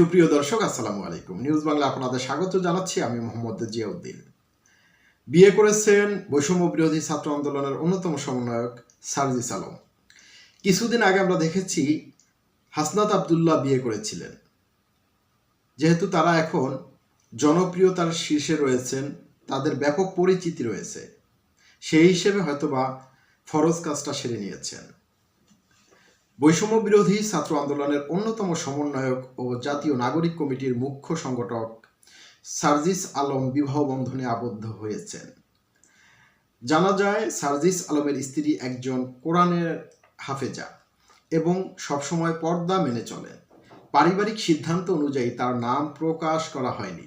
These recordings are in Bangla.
সুপ্রিয় দর্শক, আসসালামু আলাইকুম। নিউজ বাংলা আপনাদের স্বাগত জানাচ্ছি আমি মোহাম্মদ জিয়াউদ্দিন। বিয়ে করেছেন বৈষম্য বিরোধী ছাত্র আন্দোলনের অন্যতম সমন্বয়ক সার্জিস আলম। কিছুদিন আগে আমরা দেখেছি হাসনাত আবদুল্লাহ বিয়ে করেছিলেন। যেহেতু তারা এখন জনপ্রিয়তার শীর্ষে রয়েছেন, তাদের ব্যাপক পরিচিতি রয়েছে। সেই হিসেবে হয়তোবা ফরজ কাজটা সেরে নিয়েছেন। বৈষম্য বিরোধী ছাত্র আন্দোলনের অন্যতম সমন্বয়ক ও জাতীয় নাগরিক কমিটির মুখ্য সংগঠক সার্জিস আলম বিবাহ বন্ধনে আবদ্ধ হয়েছেন। জানা যায়, সার্জিস আলমের স্ত্রী একজন কোরআনের হাফেজা এবং সবসময় পর্দা মেনে চলেন। পারিবারিক সিদ্ধান্ত অনুযায়ী তার নাম প্রকাশ করা হয়নি।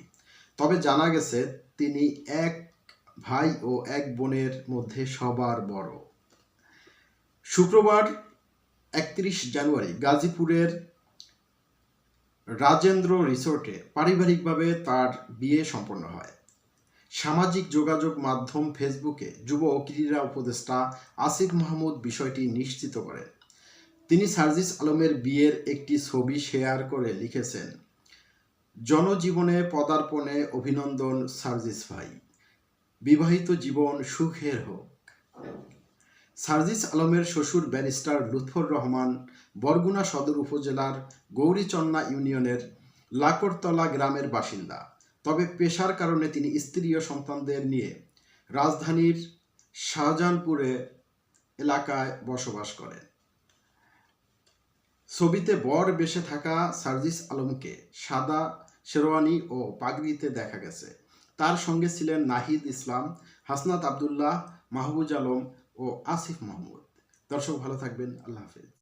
তবে জানা গেছে, তিনি এক ভাই ও এক বোনের মধ্যে সবার বড়। শুক্রবার একত্রিশ জানুয়ারি গাজীপুরের রাজেন্দ্র রিসোর্টে পারিবারিকভাবে তার বিয়ে সম্পন্ন হয়। সামাজিক যোগাযোগ মাধ্যম ফেসবুকে যুব ও ক্রীড়া উপদেষ্টা আসিফ মাহমুদ বিষয়টি নিশ্চিত করেন। তিনি সার্জিস আলমের বিয়ের একটি ছবি শেয়ার করে লিখেছেন, জনজীবনে পদার্পণে অভিনন্দন সার্জিস ভাই। বিবাহিত জীবন সুখের হোক। সার্জিস আলমের শ্বশুর ব্যারিস্টার লুৎফর রহমান, বরগুনা সদর উপজেলার গৌরীচন্না ইউনিয়নের লাকড়তলা গ্রামের বাসিন্দা। তবে পেশার কারণে তিনি স্ত্রী ও সন্তানদের নিয়ে রাজধানীর শাহজাহানপুরে এলাকায় বসবাস করেন। ছবিতে বর বেশে থাকা সার্জিস আলমকে সাদা শেরওয়ানি ও পাগড়িতে দেখা গেছে। তার সঙ্গে ছিলেন নাহিদ ইসলাম হাসনাত আবদুল্লাহ মাহবুজ আলম ও আসিফ মাহমুদ। দর্শক ভালো থাকবেন আল্লাহ হাফেজ।